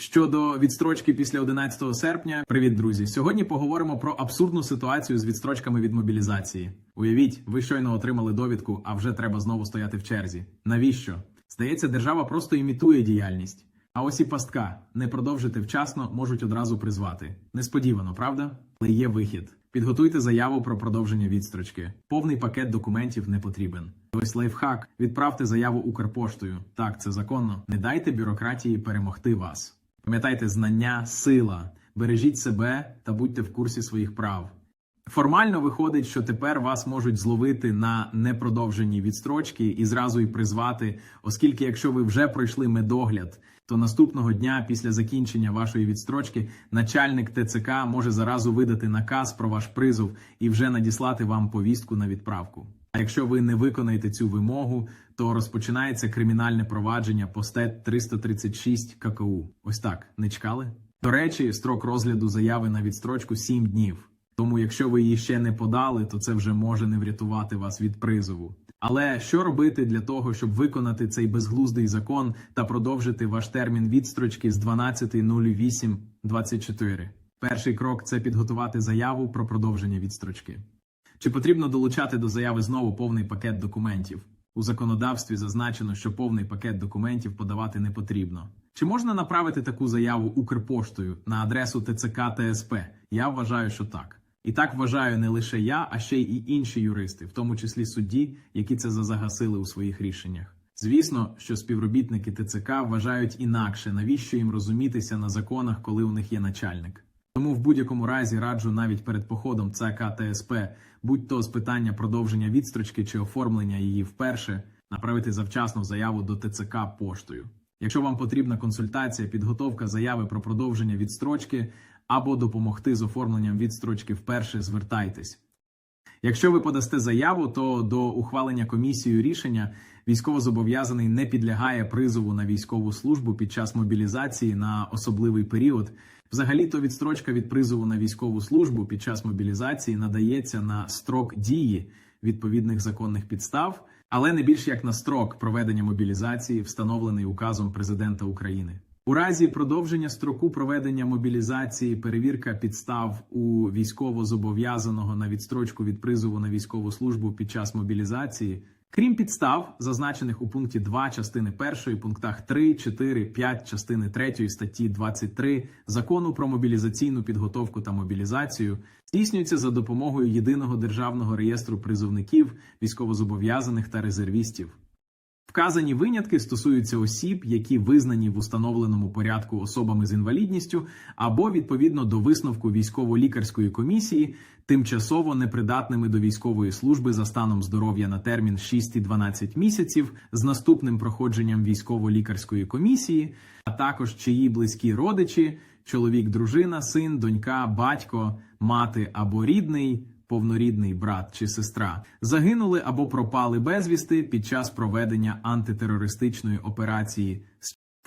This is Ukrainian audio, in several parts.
Щодо відстрочки після 11 серпня, привіт, друзі. Сьогодні поговоримо про абсурдну ситуацію з відстрочками від мобілізації. Уявіть, ви щойно отримали довідку, а вже треба знову стояти в черзі. Навіщо? Здається, держава просто імітує діяльність. А ось і пастка не продовжити вчасно можуть одразу призвати. Несподівано, правда? Але є вихід. Підготуйте заяву про продовження відстрочки. Повний пакет документів не потрібен. Ось лайфхак. Відправте заяву Укрпоштою. Так, це законно. Не дайте бюрократії перемогти вас. Пам'ятайте, знання сила. Бережіть себе та будьте в курсі своїх прав. Формально виходить, що тепер вас можуть зловити на непродовженні відстрочки і зразу й призвати, оскільки якщо ви вже пройшли медогляд, то наступного дня після закінчення вашої відстрочки начальник ТЦК може заразу видати наказ про ваш призов і вже надіслати вам повістку на відправку. Якщо ви не виконаєте цю вимогу, то розпочинається кримінальне провадження по стат 336 ККУ. Ось так не чекали? До речі, строк розгляду заяви на відстрочку 7 днів. Тому, якщо ви її ще не подали, то це вже може не врятувати вас від призову. Але що робити для того, щоб виконати цей безглуздий закон та продовжити ваш термін відстрочки з 12.08.24? Перший крок це підготувати заяву про продовження відстрочки. Чи потрібно долучати до заяви знову повний пакет документів? У законодавстві зазначено, що повний пакет документів подавати не потрібно. Чи можна направити таку заяву Укрпоштою на адресу ТЦК ТСП? Я вважаю, що так. І так вважаю не лише я, а ще й інші юристи, в тому числі судді, які це зазагасили у своїх рішеннях. Звісно, що співробітники ТЦК вважають інакше, навіщо їм розумітися на законах, коли у них є начальник. Тому в будь-якому разі раджу навіть перед походом ЦК ТСП, будь то з питання продовження відстрочки чи оформлення її вперше, направити завчасно заяву до ТЦК поштою. Якщо вам потрібна консультація, підготовка заяви про продовження відстрочки або допомогти з оформленням відстрочки вперше, звертайтесь. Якщо ви подасте заяву, то до ухвалення комісією рішення військовозобов'язаний не підлягає призову на військову службу під час мобілізації на особливий період. Взагалі-то відстрочка від призову на військову службу під час мобілізації надається на строк дії відповідних законних підстав, але не більш як на строк проведення мобілізації, встановлений указом президента України. У разі продовження строку проведення мобілізації перевірка підстав у військово-зобов'язаного на відстрочку від призову на військову службу під час мобілізації, крім підстав, зазначених у пункті 2 частини 1, пунктах 3, 4, 5 частини 3 статті 23 закону про мобілізаційну підготовку та мобілізацію, здійснюється за допомогою єдиного державного реєстру призовників, військовозобов'язаних та резервістів. Вказані винятки стосуються осіб, які визнані в установленому порядку особами з інвалідністю, або відповідно до висновку військово-лікарської комісії, тимчасово непридатними до військової служби за станом здоров'я на термін 6 і 12 місяців з наступним проходженням військово-лікарської комісії, а також чиї близькі родичі, чоловік, дружина, син, донька, батько, мати або рідний повнорідний брат чи сестра загинули або пропали безвісти під час проведення антитерористичної операції.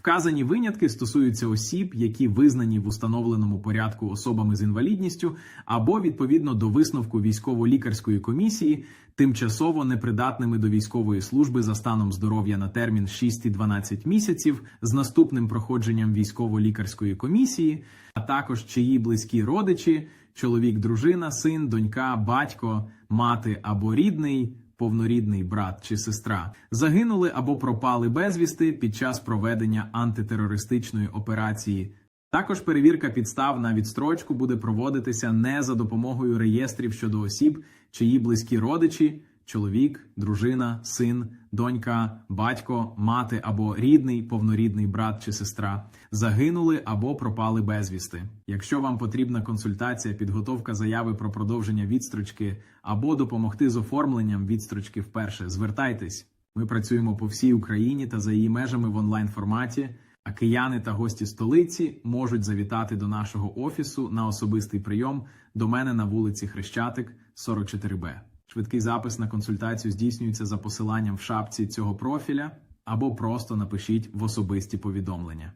Вказані винятки стосуються осіб, які визнані в установленому порядку особами з інвалідністю, або відповідно до висновку військово-лікарської комісії, тимчасово непридатними до військової служби за станом здоров'я на термін 6 і 12 місяців з наступним проходженням військово-лікарської комісії, а також чиї близькі родичі, чоловік, дружина, син, донька, батько, мати або рідний. Повнорідний брат чи сестра загинули або пропали безвісти під час проведення антитерористичної операції. Також перевірка підстав на відстрочку буде проводитися не за допомогою реєстрів щодо осіб, чиї близькі родичі, чоловік, дружина, син, донька, батько, мати або рідний, повнорідний брат чи сестра загинули або пропали безвісти. Якщо вам потрібна консультація, підготовка заяви про продовження відстрочки або допомогти з оформленням відстрочки вперше, звертайтесь. Ми працюємо по всій Україні та за її межами в онлайн форматі. А кияни та гості столиці можуть завітати до нашого офісу на особистий прийом до мене на вулиці Хрещатик, 44Б. Швидкий запис на консультацію здійснюється за посиланням в шапці цього профіля або просто напишіть в особисті повідомлення.